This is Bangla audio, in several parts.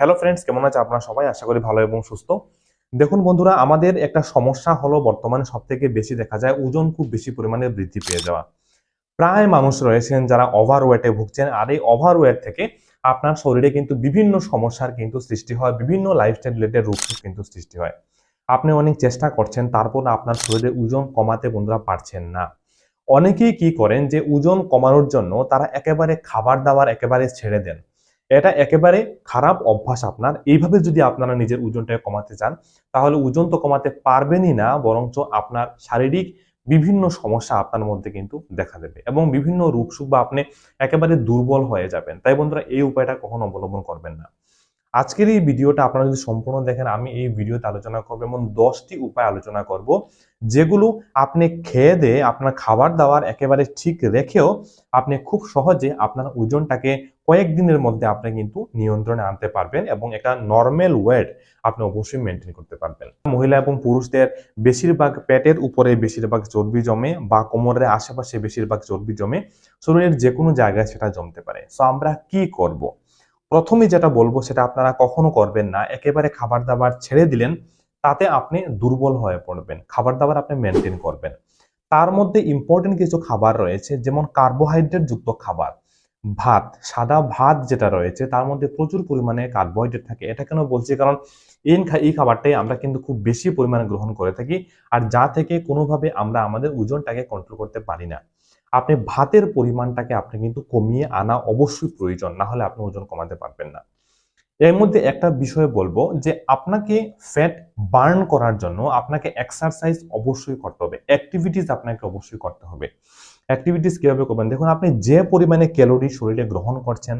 হ্যালো ফ্রেন্ডস কেমন আছে? আপনারা সবাই আশা করি ভালো এবং সুস্থ। দেখুন বন্ধুরা, আমাদের একটা সমস্যা হলো বর্তমানে সব থেকে বেশি দেখা যায় ওজন খুব বেশি পরিমাণে বৃদ্ধি পেয়ে যাওয়া। প্রায় মানুষ রয়েছেন যারা ওভার ওয়েটে ভুগছেন, আর এই ওভার ওয়েট থেকে আপনার শরীরে কিন্তু বিভিন্ন সমস্যার কিন্তু সৃষ্টি হয়, বিভিন্ন লাইফস্টাইল রিলেটেড রোগ কিন্তু সৃষ্টি হয়। আপনি অনেক চেষ্টা করছেন, তারপর আপনার শরীরে ওজন কমাতে বন্ধুরা পারছেন না। অনেকেই কি করেন যে, ওজন কমানোর জন্য তারা একেবারে খাবার দাবার একেবারে ছেড়ে দেন। এটা একেবারে খারাপ অভ্যাস আপনার। এইভাবে যদি আপনারা নিজের ওজনটাকে কমাতে চান, তাহলে ওজন তো কমাতে পারবেনই না, বরঞ্চ আপনার শারীরিক বিভিন্ন সমস্যা আপনার মধ্যে কিন্তু দেখা দেবে এবং বিভিন্ন রূপসুখ সুখ বা আপনি একেবারে দুর্বল হয়ে যাবেন। তাই বন্ধুরা, এই উপায়টা কখনো অবলম্বন করবেন না। আজকের এই ভিডিওটা আপনারা যদি সম্পূর্ণ দেখেন, আমি এই ভিডিওতে আলোচনা করব এবং দশটি উপায় আলোচনা করব, যেগুলো আপনি খেয়ে দিয়ে আপনার খাবার দাবার একেবারে ঠিক রেখেও আপনি খুব সহজে আপনার ওজনটাকে কয়েকদিনের মধ্যে আপনি কিন্তু নিয়ন্ত্রণে আনতে পারবেন এবং একটা নর্মাল ওয়েট আপনি অবশ্যই মেনটেন করতে পারবেন। মহিলা এবং পুরুষদের বেশিরভাগ পেটের উপরে বেশিরভাগ চর্বি জমে বা কোমরের আশেপাশে বেশিরভাগ চর্বি জমে, শরীরের যে কোনো জায়গায় সেটা জমতে পারে। সো আমরা কি করব? প্রথমে যেটা বলব সেটা আপনারা কখনো করবেন না। একেবারে খাবার দাবার ছেড়ে দিলেন, তাতে আপনি দুর্বল হয়ে পড়বেন। খাবার দাবার আপনি মেনটেন করবেন। তার মধ্যে ইম্পর্টেন্ট কিছু খাবার রয়েছে, যেমন কার্বোহাইড্রেট যুক্ত খাবার। ভাত, সাদা ভাত যেটা রয়েছে, তার মধ্যে প্রচুর পরিমাণে কার্বোহাইড্রেট থাকে। এটা কেন বলছি? কারণ এই খাবারটাই আমরা কিন্তু খুব বেশি পরিমাণে গ্রহণ করে থাকি, আর যা থেকে কোনোভাবে আমরা আমাদের ওজনটাকে কন্ট্রোল করতে পারি না। আপনি ভাতের পরিমাণটাকে আপনি কিন্তু কমিয়ে আনা অবশ্যই প্রয়োজন, না হলে আপনি ওজন কমাতে পারবেন না। এর মধ্যে একটা বিষয় বলব যে আপনাকে ফ্যাট বার্ন করার জন্য আপনাকে এক্সারসাইজ অবশ্যই করতে হবে অ্যাক্টিভিটিস আপনাকে অবশ্যই করতে হবে। অ্যাক্টিভিটিস কীভাবে করবেন? দেখুন, আপনি যে পরিমাণে ক্যালোরি শরীরে গ্রহণ করছেন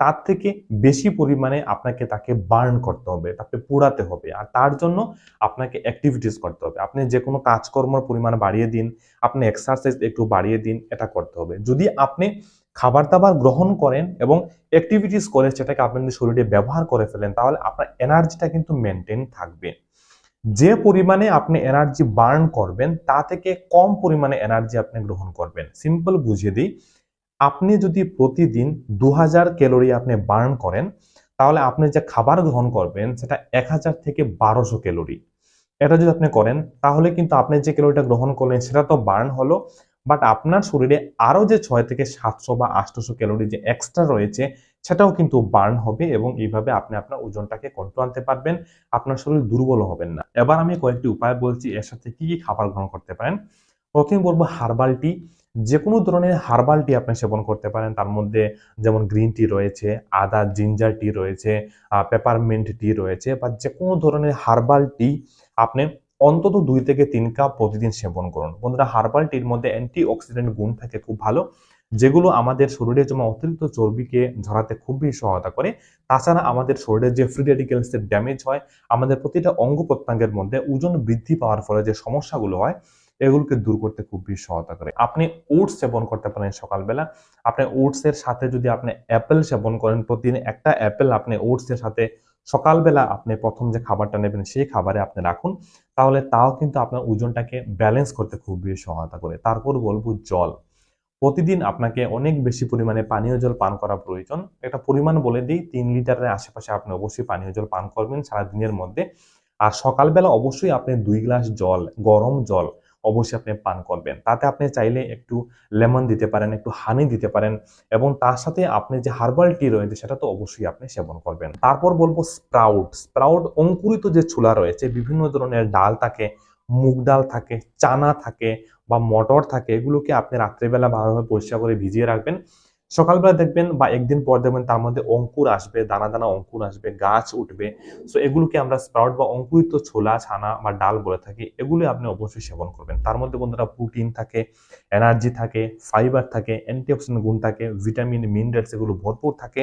তার থেকে বেশি পরিমাণে আপনাকে তাকে বার্ন করতে হবে, তাকে পোড়াতে হবে। আর তার জন্য আপনাকে অ্যাক্টিভিটিস করতে হবে। আপনি যে কোনো কাজকর্মর পরিমাণ বাড়িয়ে দিন, আপনি এক্সারসাইজ একটু বাড়িয়ে দিন, এটা করতে হবে। যদি আপনি খাবার দাবার গ্রহণ করেন এবং অ্যাক্টিভিটিস করে সেটাকে আপনি শরীরে ব্যবহার করে ফেলেন, তাহলে আপনার এনার্জিটা কিন্তু মেনটেন থাকবে। যে পরিমাণে আপনি এনার্জি বার্ন করবেন, তা থেকে কম পরিমাণে এনার্জি আপনি গ্রহণ করবেন। সিম্পল বুঝিয়ে দিই আপনি যদি প্রতিদিন দু হাজার ক্যালোরি আপনি বার্ন করেন, তাহলে আপনি যে খাবার গ্রহণ করবেন, সেটা এক হাজার থেকে বারোশো ক্যালোরি। এটা যদি আপনি করেন, তাহলে কিন্তু আপনি যে ক্যালোরিটা গ্রহণ করলেন, সেটা তো বার্ন হলো, বাট আপনার শরীরে আরও যে ছয় থেকে সাতশো বা আটশোশো ক্যালোরি যে এক্সট্রা রয়েছে, সেটাও কিন্তু বার্ন হবে এবং এইভাবে আপনি আপনার ওজনটাকে কন্ট্রোল আনতে পারবেন, আপনার শরীর দুর্বল হবেন না। এবার আমি কয়েকটি উপায় বলছি, এর সাথে কি কি খাবার গ্রহণ করতে পারেন। প্রথমে বলব হার্বাল টি যে কোনো ধরনের হার্বাল টি আপনি সেবন করতে পারেন, তার মধ্যে যেমন গ্রিন টি রয়েছে, আদা, জিঞ্জার টি রয়েছে পেপারমেন্ট টি রয়েছে বা যে কোনো ধরনের হার্বাল টি আপনি অন্তত দুই থেকে তিন কাপ প্রতিদিন সেবন করুন। বন্ধুরা, হার্বাল টির মধ্যে অ্যান্টি অক্সিডেন্ট গুণ থাকে খুব ভালো, যেগুলো আমাদের শরীরে জমা অতিরিক্ত চর্বিকে ঝরাতে খুবই সহায়তা করে, তাছাড়া আমাদের শরীরে যে ফ্রি রেডিক্যালসের ড্যামেজ হয়, আমাদের প্রতিটা অঙ্গ প্রত্যঙ্গের মধ্যে ওজন বৃদ্ধি পাওয়ার ফলে যে সমস্যাগুলো হয় এগুলোকে দূর করতে খুব বেশি সহায়তা করে। আপনি ওটস সেবন করতে পারেন সকালবেলা। আপনি ওটসের সাথে যদি আপনি অ্যাপেল সেবন করেন, প্রতিদিন একটা অ্যাপেল আপনি ওটসের সাথে সকালবেলা আপনি প্রথম যে খাবারটা নেবেন, সেই খাবারে আপনি রাখুন। তাহলে তাও কিন্তু আপনার ওজনটাকে ব্যালেন্স করতে খুব বেশি সহায়তা করে। তারপর বলব জল। প্রতিদিন আপনাকে অনেক বেশি পরিমাণে পানীয় জল পান করা প্রয়োজন। একটা পরিমাণ বলে দিই, তিন লিটারের আশেপাশে আপনি অবশ্যই পানীয় জল পান করবেন সারাদিনের মধ্যে। আর সকালবেলা অবশ্যই আপনি দুই গ্লাস জল, গরম জল অবশ্যই আপনি পান করবেন। তাতে আপনি চাইলে একটু লেমন দিতে পারেন, একটু হানি দিতে পারেন এবং তার সাথে আপনি যে হার্বাল টি রয়েছে সেটা তো অবশ্যই আপনি সেবন করবেন। তারপর বলব স্প্রাউট। স্প্রাউট অঙ্কুরিত যে ছোলা রয়েছে, বিভিন্ন ধরনের ডাল থাকে, মুগ ডাল থাকে, চানা থাকে বা মটর থাকে, এগুলোকে আপনি রাত্রেবেলা ভালোভাবে পরিষ্কার করে ভিজিয়ে রাখবেন। সকালবেলা দেখবেন বা একদিন পর দেখবেন তার মধ্যে অঙ্কুর আসবে, দানা দানা অঙ্কুর আসবে, গাছ উঠবে। সো এগুলোকে আমরা স্প্রাউট বা অঙ্কুরিত ছোলা, ছানা বা ডাল বলে থাকি। এগুলো আপনি অবশ্যই সেবন করবেন। তার মধ্যে বন্ধুরা প্রোটিন থাকে এনার্জি থাকে ফাইবার থাকে অ্যান্টিঅক্সিডেন্ট গুণ থাকে ভিটামিন মিনারেলস এগুলো ভরপুর থাকে।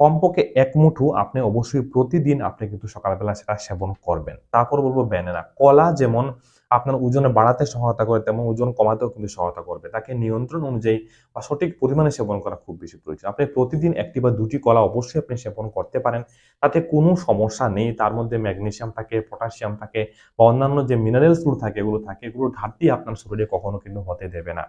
কমপক্ষে এক মুঠো আপনি অবশ্যই প্রতিদিন আপনি কিন্তু সকালবেলা সেটা সেবন করবেন। তারপর বলব ব্যানানা কলা যেমন আপনার ওজনে বাড়াতে সহায়তা করে তেমন ওজন কমাতেও কিন্তু সহায়তা করবে। তাকে নিয়ন্ত্রণ অনুযায়ী বা সঠিক পরিমাণে সেবন করা খুব বেশি প্রয়োজন। আপনি প্রতিদিন একটি বা দুটি কলা অবশ্যই আপনি সেবন করতে পারেন। তাতে কোনো সমস্যা নেই। তার মধ্যে ম্যাগনেশিয়াম থাকে, পটাশিয়াম থাকে বা অন্যান্য যে মিনারেলসগুলো থাকে, এগুলো থাকে এগুলো ঘাটতি আপনার শরীরে কখনো কিন্তু হতে দেবে না।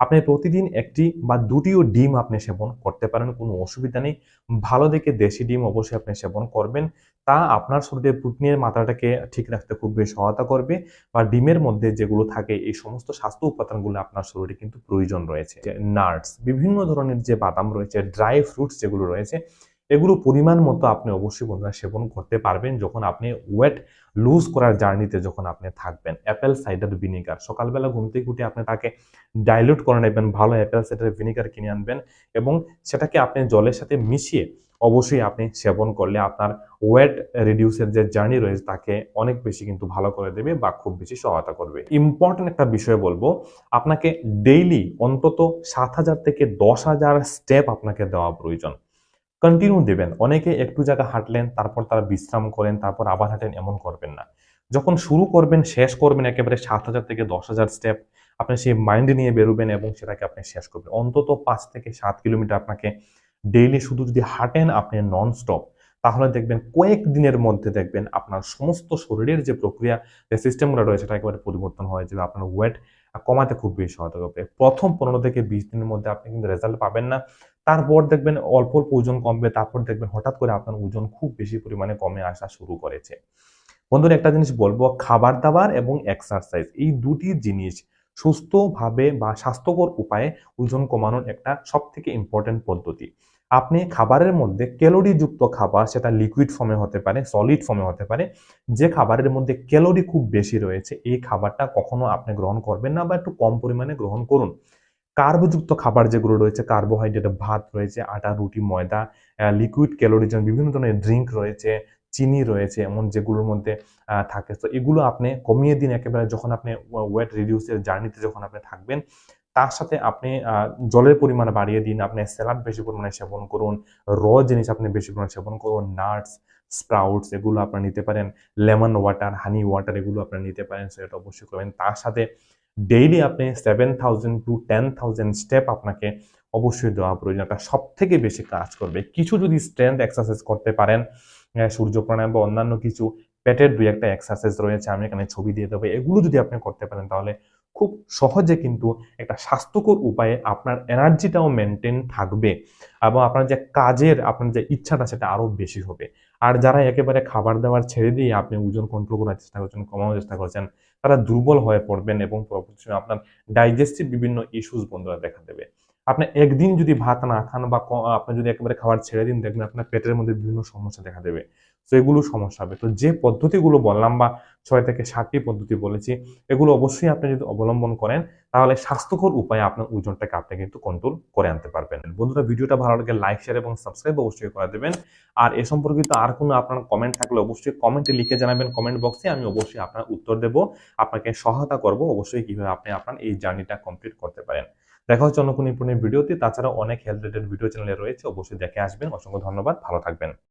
আপনি প্রতিদিন একটি বা দুটিও ডিম আপনি সেবন করতে পারেন, কোনো অসুবিধা নেই। ভালো দেখে দেশি ডিম অবশ্যই আপনি সেবন করবেন। তা আপনার শরীরে প্রোটিনের মাত্রাটাকে ঠিক রাখতে খুব বেশি সহায়তা করবে বা ডিমের মধ্যে যেগুলো থাকে, এই সমস্ত স্বাস্থ্য উপাদানগুলো আপনার শরীরে কিন্তু প্রয়োজন রয়েছে। নাটস, বিভিন্ন ধরনের যে বাদাম রয়েছে, ড্রাই ফ্রুটস যেগুলো রয়েছে এগুলো পরিমাণ মতো আপনি অবশ্যই বন্ধুরা সেবন করতে পারবেন যখন আপনি ওয়েট লুজ করার জার্নিতে যখন আপনি থাকবেন। অ্যাপেল সাইডার ভিনিগার সকালবেলা ঘুম থেকে উঠে আপনি তাকে ডাইলুট করে নেবেন, ভালো অ্যাপেল সাইডার ভিনিগার কিনে আনবেন এবং সেটাকে আপনি জলের সাথে মিশিয়ে অবশ্যই আপনি সেবন করলে আপনার ওয়েট রিডিউসের যে জার্নি রয়েছে তাকে অনেক বেশি কিন্তু ভালো করে দেবে বা খুব বেশি সহায়তা করবে। ইম্পর্টেন্ট একটা বিষয় বলব, আপনাকে ডেইলি অন্তত সাত হাজার থেকে দশ হাজার স্টেপ আপনাকে দেওয়া প্রয়োজন। কন্টিনিউ দেবেন। অনেকে একটু জায়গা হাঁটলেন, তারপর তারা বিশ্রাম করেন, তারপর আবার হাঁটেন, এমন করবেন না। যখন শুরু করবেন, শেষ করবেন, একেবারে সাত হাজার থেকে দশ হাজার স্টেপ আপনি সেই মাইন্ড নিয়ে বেরোবেন এবং সেটাকে আপনি শেষ করবেন। অন্তত পাঁচ থেকে সাত কিলোমিটার আপনাকে ডেইলি শুধু যদি হাঁটেন, আপনি নন স্টপ তাহলে দেখবেন কয়েক দিনের মধ্যে দেখবেন আপনার সমস্ত শরীরের যে প্রক্রিয়া, যে সিস্টেমগুলো রয়েছে, সেটা একেবারে পরিবর্তন হয়ে যাবে, আপনার ওয়েট কমাতে খুব বেশি সহায়তা করবে। প্রথম পনেরো থেকে বিশ দিনের মধ্যে আপনি কিন্তু রেজাল্ট পাবেন না। তারপর দেখবেন অল্প অল্প ওজন কমবে, তারপর দেখবেন হঠাৎ করে আপনার ওজন খুব বেশি পরিমাণে কমে আসা শুরু করেছে। বন্ধুরা, একটা জিনিস বলব, খাবার দাবার এবং এক্সারসাইজ এই দুটি জিনিস সুস্থভাবে বা স্বাস্থ্যকর উপায়ে ওজন কমানোর একটা সব থেকে ইম্পর্টেন্ট পদ্ধতি। আপনি খাবারের মধ্যে ক্যালোরিযুক্ত খাবার, সেটা লিকুইড ফর্মে হতে পারে সলিড ফর্মে হতে পারে, যে খাবারের মধ্যে ক্যালোরি খুব বেশি রয়েছে, এই খাবারটা কখনো আপনি গ্রহণ করবেন না বা একটু কম পরিমাণে গ্রহণ করুন। কার্বযুক্ত খাবার যেগুলো রয়েছে, কার্বোহাইড্রেট, ভাত রয়েছে, আটা, রুটি, ময়দা লিকুইড ক্যালোরি বিভিন্ন ধরনের ড্রিঙ্ক রয়েছে, চিনি রয়েছে, এমন যেগুলোর মধ্যে থাকে। তো এগুলো আপনি কমিয়ে দিন একেবারে যখন আপনি ওয়েট রিডিউসের জার্নিতে যখন আপনি থাকবেন, তার সাথে আপনি জলের পরিমাণ বাড়িয়ে দিন, আপনি স্যালাড বেশি পরিমাণে সেবন করুন র জিনিস আপনি বেশি পরিমাণে সেবন করুন নাটস স্প্রাউটস এগুলো আপনার নিতে পারেন লেমন ওয়াটার হানি ওয়াটার এগুলো আপনার নিতে পারেন, সেটা অবশ্যই করবেন। তার সাথে ডেইলি আপনি seven thousand to ten thousand step আপনাকে অবশ্যই দেওয়া প্রয়োজন। এটা সব থেকে বেশি কাজ করবে। কিছু যদি স্ট্রেংথ এক্সারসাইজ করতে পারেন সূর্য প্রাণায়াম বা অন্যান্য কিছু, পেটের দুই একটা এক্সারসাইজ রয়েছে, আমি এখানে ছবি দিয়ে দেবো। এগুলো যদি আপনি করতে পারেন, তাহলে খুব সহজে কিন্তু একটা স্বাস্থ্যকর উপায়ে আপনার এনার্জিটাও মেনটেন থাকবে এবং আপনার যে কাজের, আপনার যে ইচ্ছাটা সেটা আরও বেশি হবে। আর যারা একেবারে খাবার দাবার ছেড়ে দিয়ে আপনি ওজন কন্ট্রোল করার চেষ্টা করছেন, কমানোর চেষ্টা করছেন, তারা দুর্বল হয়ে পড়বেন এবং পরবর্তী আপনার ডাইজেস্টিভ বিভিন্ন ইস্যুস বন্ধুরা দেখা দেবে। আপনি একদিন যদি ভাত না খান বা আপনি যদি একেবারে খাবার ছেড়ে দিন, দেখবেন আপনার পেটের মধ্যে বিভিন্ন সমস্যা দেখা দেবে। তো এগুলো সমস্যা হবে। তো যে পদ্ধতিগুলো বললাম বা ছয় থেকে ষাটটি পদ্ধতি বলেছি, এগুলো অবশ্যই আপনি যদি অবলম্বন করেন, তাহলে স্বাস্থ্যকর উপায়ে আপনার ওজনটাকে আপনি কিন্তু কন্ট্রোল করে আনতে পারবেন। বন্ধুরা, ভিডিওটা ভালো লাগে লাইক শেয়ার এবং সাবস্ক্রাইব অবশ্যই করে দেবেন। আর এ সম্পর্কিত আর কোনো আপনার কমেন্ট থাকলে অবশ্যই কমেন্টে লিখে জানাবেন কমেন্ট বক্সে আমি অবশ্যই আপনার উত্তর দেব, আপনাকে সহায়তা করব অবশ্যই কীভাবে আপনি আপনার এই জার্নিটা কমপ্লিট করতে পারেন। দেখা হচ্ছে অন্য কোনো ইম্পর্টেন্ট ভিডিওতে তাছাড়া অনেক হেলথ রিলেটেড ভিডিও চ্যানেলে রয়েছে। অবশ্যই দেখে আসবেন। অসংখ্য ধন্যবাদ। ভালো থাকবেন।